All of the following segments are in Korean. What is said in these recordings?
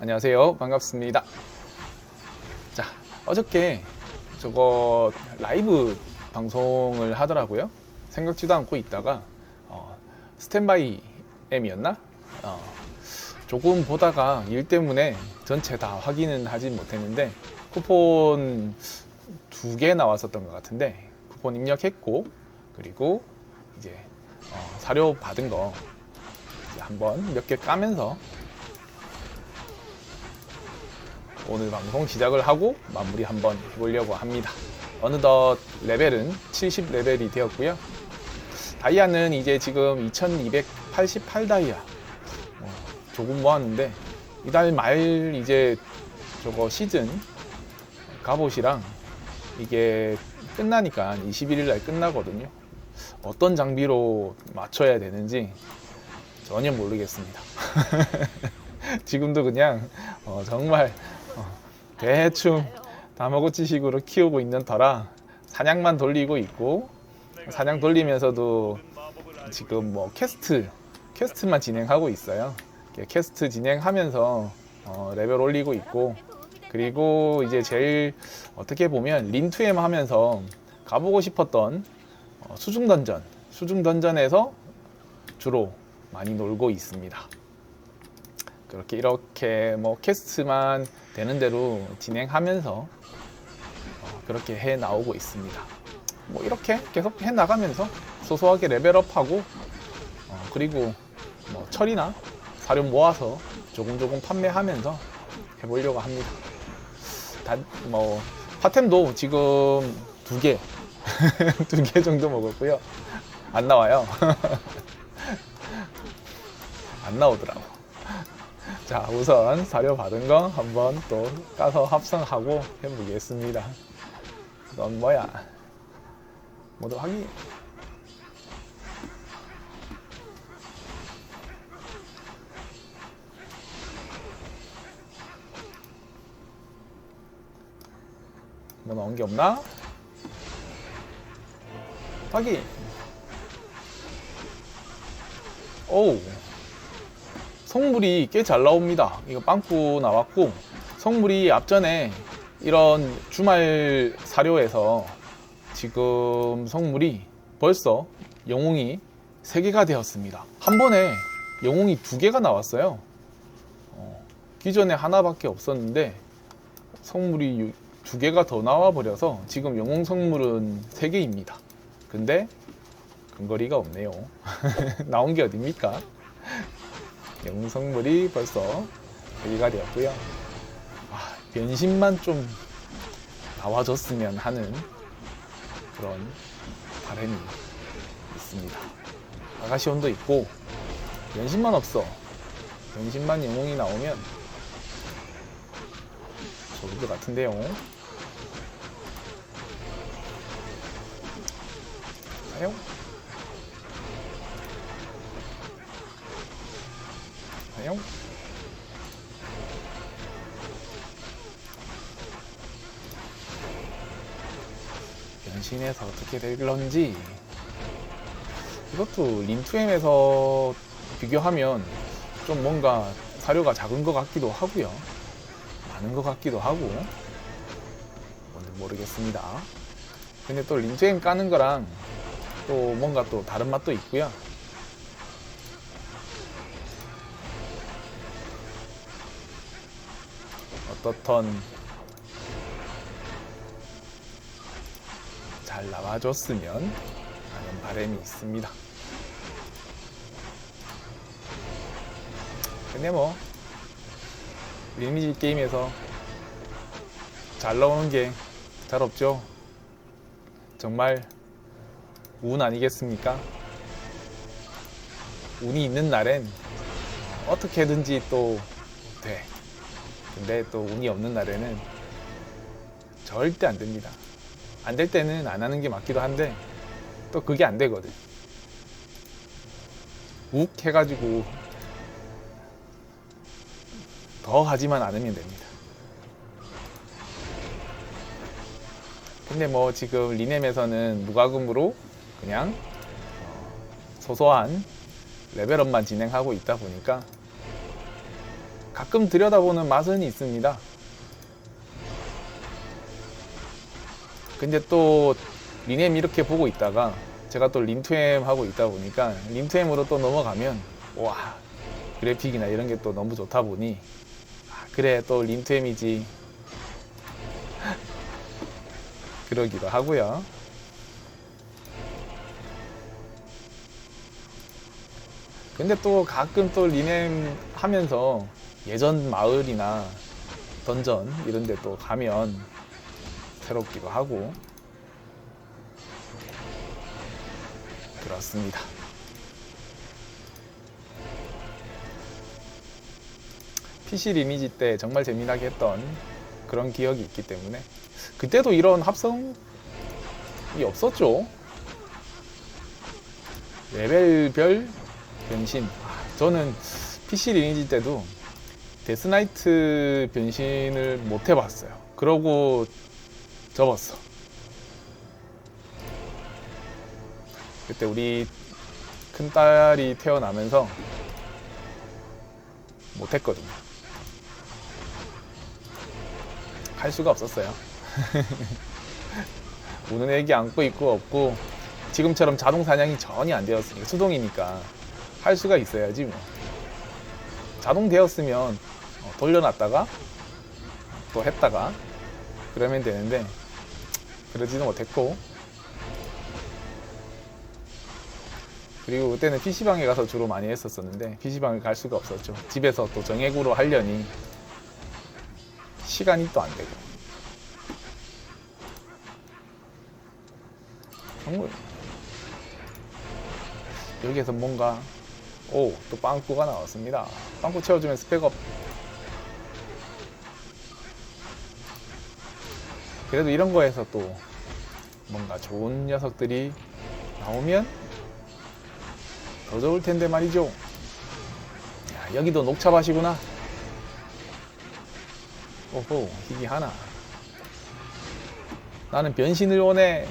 안녕하세요. 반갑습니다. 자, 어저께 저거 라이브 방송을 하더라고요. 생각지도 않고 있다가 어, 스탠바이 M이었나? 어, 조금 보다가 일 때문에 전체 다 확인은 하진 못했는데 쿠폰 두 개 나왔었던 것 같은데 쿠폰 입력했고 그리고 이제 어, 사료 받은 거 한번 몇 개 까면서 오늘 방송 시작을 하고 마무리 한번 해보려고 합니다. 어느덧 레벨은 70레벨이 되었고요. 다이아는 이제 지금 2288 다이아 어, 조금 모았는데 이달 말 이제 저거 시즌 갑옷이랑 이게 끝나니까 21일 날 끝나거든요. 어떤 장비로 맞춰야 되는지 전혀 모르겠습니다. 지금도 그냥 어, 정말 어, 대충 다마고치식으로 키우고 있는 터라 사냥만 돌리고 있고 사냥 돌리면서도 지금 뭐 캐스트 캐스트만 진행하고 있어요. 캐스트 진행하면서 어, 레벨 올리고 있고 그리고 이제 제일 어떻게 보면 린2M 하면서 가보고 싶었던 어, 수중 던전 수중 던전에서 주로 많이 놀고 있습니다. 그렇게 이렇게 뭐 캐스트만 되는 대로 진행하면서 어, 그렇게 해 나오고 있습니다. 뭐 이렇게 계속 해 나가면서 소소하게 레벨업하고 어, 그리고 뭐 철이나 사료 모아서 조금 조금 판매하면서 해보려고 합니다. 단 뭐 파템도 지금 두 개, 두 개 정도 먹었고요. 안 나와요. 안 나오더라고. 자, 우선 사료 받은 거 한번 또 까서 합성하고 해보겠습니다. 넌 뭐야? 모두 확인. 뭐 나온 게 없나? 확인. 오우. 성물이 꽤 잘 나옵니다. 이거 빵꾸 나왔고 성물이 앞전에 이런 주말 사료에서 지금 성물이 벌써 영웅이 3개가 되었습니다. 한 번에 영웅이 2개가 나왔어요. 어, 기존에 하나밖에 없었는데 성물이 2개가 더 나와 버려서 지금 영웅 성물은 3개입니다. 근데 근거리가 없네요. 나온 게 어딥니까? 영성물이 벌써 여기가 되었고요. 아, 변신만 좀 나와줬으면 하는 그런 바람이 있습니다. 아가시온도 있고 변신만 없어. 변신만 영웅이 나오면 좋을 것 같은데요. 사 용. 사용. 변신해서 어떻게 될런지 이것도 린2M에서 비교하면 좀 뭔가 사료가 작은 것 같기도 하고요 많은 것 같기도 하고 뭔지 모르겠습니다 근데 또 린2M 까는 거랑 또 뭔가 또 다른 맛도 있고요 어떻던 잘 나와줬으면 하는 바람이 있습니다. 근데 뭐 리니지 게임에서 잘 나오는 게 잘 없죠. 정말 운 아니겠습니까? 운이 있는 날엔 어떻게든지 또 돼. 근데 또 운이 없는 날에는 절대 안 됩니다. 안 될 때는 안 하는 게 맞기도 한데 또 그게 안 되거든. 욱 해가지고 더 하지만 않으면 됩니다. 근데 뭐 지금 리넴에서는 무과금으로 그냥 어, 소소한 레벨업만 진행하고 있다 보니까 가끔 들여다보는 맛은 있습니다. 근데 또 리넴 이렇게 보고 있다가 제가 또 림투엠 하고 있다 보니까 림투엠으로 또 넘어가면 와 그래픽이나 이런 게 또 너무 좋다 보니 아, 그래 또 림투엠이지 그러기도 하고요. 근데 또 가끔 또 리넴 하면서 예전 마을이나 던전 이런 데 또 가면 새롭기도 하고 그렇습니다. PC 리니지 때 정말 재미나게 했던 그런 기억이 있기 때문에 그때도 이런 합성이 없었죠. 레벨별 변신. 아, 저는 PC 리니지 때도 데스나이트 변신을 못 해봤어요. 그러고 접었어. 그때 우리 큰 딸이 태어나면서 못했거든요. 할 수가 없었어요. 우는 애기 안고 있고 없고 지금처럼 자동 사냥이 전혀 안 되었으니까 수동이니까 할 수가 있어야지 뭐. 자동 되었으면 어, 돌려놨다가 또 했다가 그러면 되는데 그러지는 못했고 그리고 그때는 PC방에 가서 주로 많이 했었었는데 PC방을 갈 수가 없었죠. 집에서 또 정액으로 하려니 시간이 또 안 되고. 정말 여기에서 뭔가 오 또 빵꾸가 나왔습니다. 빵꾸 채워주면 스펙업. 그래도 이런 거에서 또 뭔가 좋은 녀석들이 나오면 더 좋을 텐데 말이죠. 야, 여기도 녹차밭이구나. 오호, 희귀 하나. 나는 변신을 원해.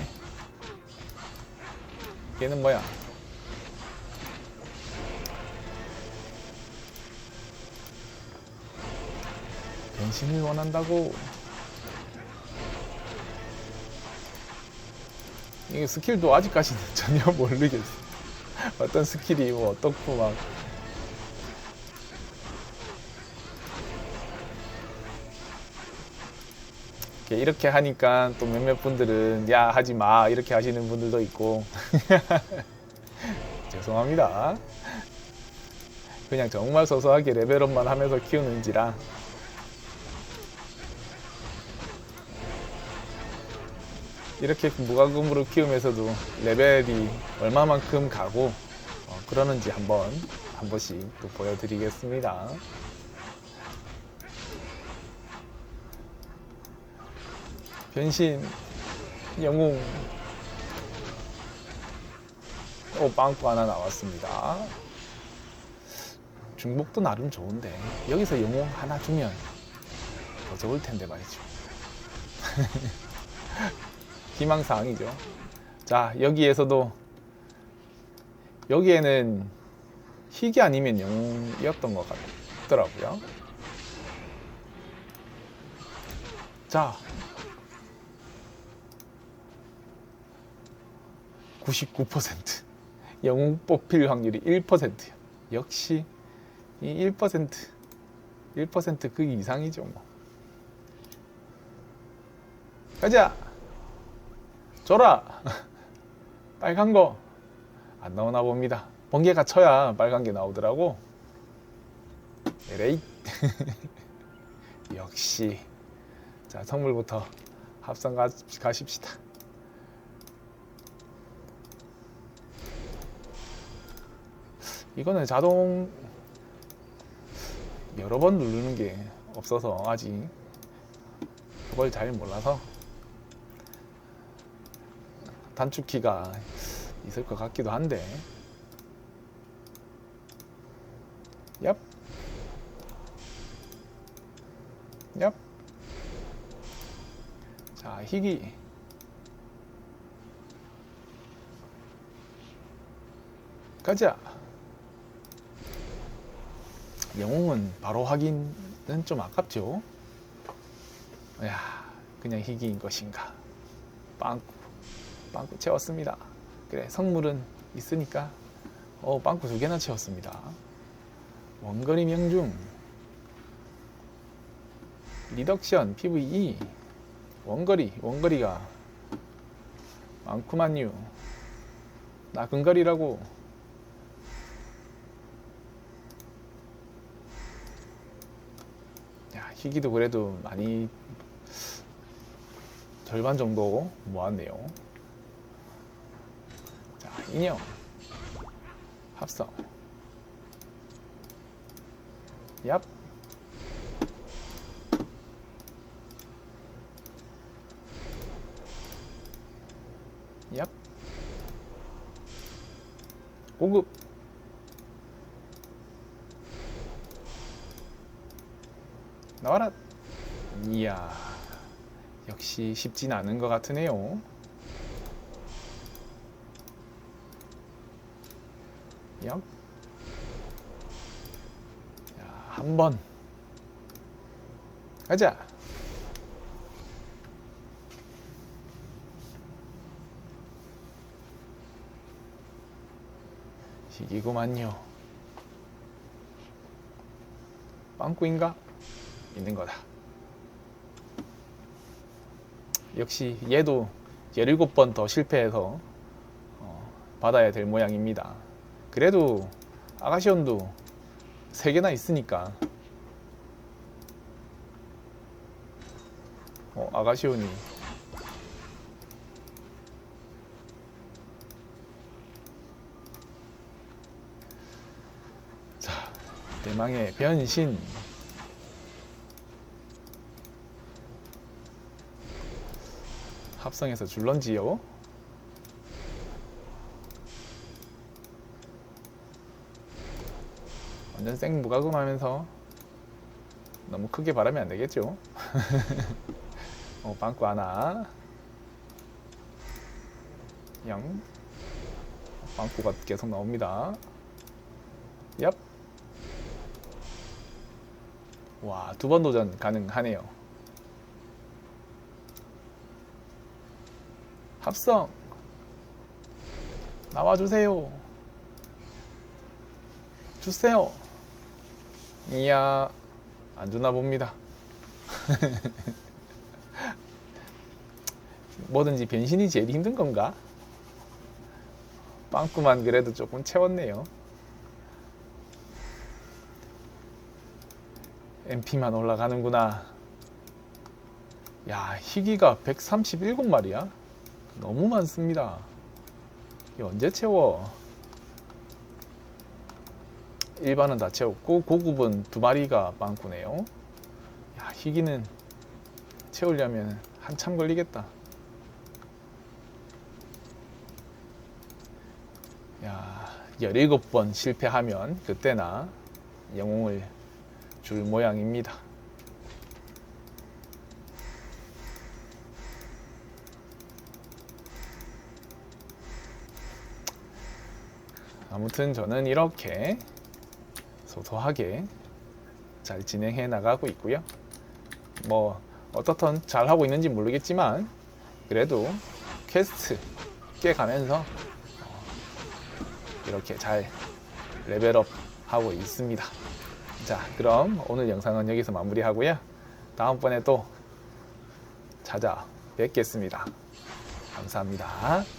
얘는 뭐야? 변신을 원한다고. 이게 스킬도 아직까지는 전혀 모르겠어. 어떤 스킬이 뭐 어떻고 막 이렇게 하니까 또 몇몇 분들은 야 하지 마 이렇게 하시는 분들도 있고 죄송합니다. 그냥 정말 소소하게 레벨업만 하면서 키우는지라 이렇게 무과금으로 키우면서도 레벨이 얼마만큼 가고 어, 그러는지 한번 한 번씩 또 보여드리겠습니다. 변신 영웅 오 빵꾸 하나 나왔습니다. 중복도 나름 좋은데 여기서 영웅 하나 주면 더 좋을 텐데 말이죠. 희망사항이죠. 자, 여기에서도 여기에는 희귀 아니면 영웅이었던 것 같더라고요. 자, 99% 영웅 뽑힐 확률이 1%요. 역시 이 1%, 1%그 이상이죠, 뭐. 가자! 줘라! 빨간 거! 안 나오나 봅니다. 번개가 쳐야 빨간 게 나오더라고. 에레이! 역시. 자, 선물부터 합성 가, 가십시다. 이거는 자동 여러 번 누르는 게 없어서 아직 그걸 잘 몰라서 단축키가 있을 것 같기도 한데 얍 얍. 자, 희귀. 가자. 영웅은 바로 확인 좀 아깝죠. 야, 그냥 희귀인 것인가. 빵꾸, 빵꾸 채웠습니다. 그래, 성물은 있으니까, 어, 빵꾸 두 개나 채웠습니다. 원거리 명중, 리덕션, PVE, 원거리, 원거리가 많구만요. 나 근거리라고. 야, 희귀도 그래도 많이 절반 정도 모았네요. 자, 인형. 합성. 얍. 얍. 고급. 나와라. 이야. 역시 쉽진 않은 것 같으네요. 얍. 자, 한 번. 가자. 희귀구만요. 빵꾸인가? 있는 거다. 역시 얘도 17번 더 실패해서 어, 받아야 될 모양입니다. 그래도 아가시온도 3개나 있으니까. 어, 아가시온이. 자 대망의 변신. 합성해서 줄런지요 완전 생무가금하면서 너무 크게 바라면 안 되겠죠 어, 빵꾸 하나 영 빵꾸가 계속 나옵니다 얍 와, 두 번 도전 가능하네요. 합성! 나와주세요. 주세요. 이야, 안 주나 봅니다. 뭐든지 변신이 제일 힘든 건가? 빵꾸만 그래도 조금 채웠네요. MP만 올라가는구나. 야, 희귀가 137마리야? 너무 많습니다. 이 언제 채워? 일반은 다 채웠고 고급은 두 마리가 빵꾸네요. 야, 희귀는 채우려면 한참 걸리겠다. 야, 17번 실패하면 그때나 영웅을 줄 모양입니다. 아무튼 저는 이렇게 소소하게 잘 진행해 나가고 있고요. 뭐 어떻든 잘 하고 있는지 모르겠지만 그래도 퀘스트 꽤 가면서 어, 이렇게 잘 레벨업 하고 있습니다. 자, 그럼 오늘 영상은 여기서 마무리하고요. 다음번에 또 찾아뵙겠습니다. 감사합니다.